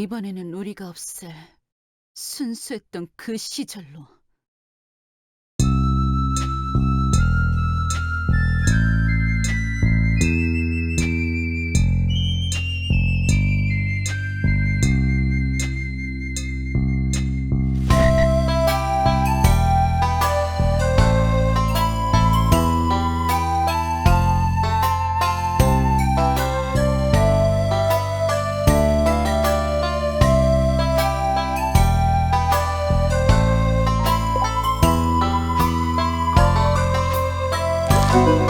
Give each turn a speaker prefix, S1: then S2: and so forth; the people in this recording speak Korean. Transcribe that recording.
S1: 이번에는 우리가 없을 순수했던 그 시절로 Bye.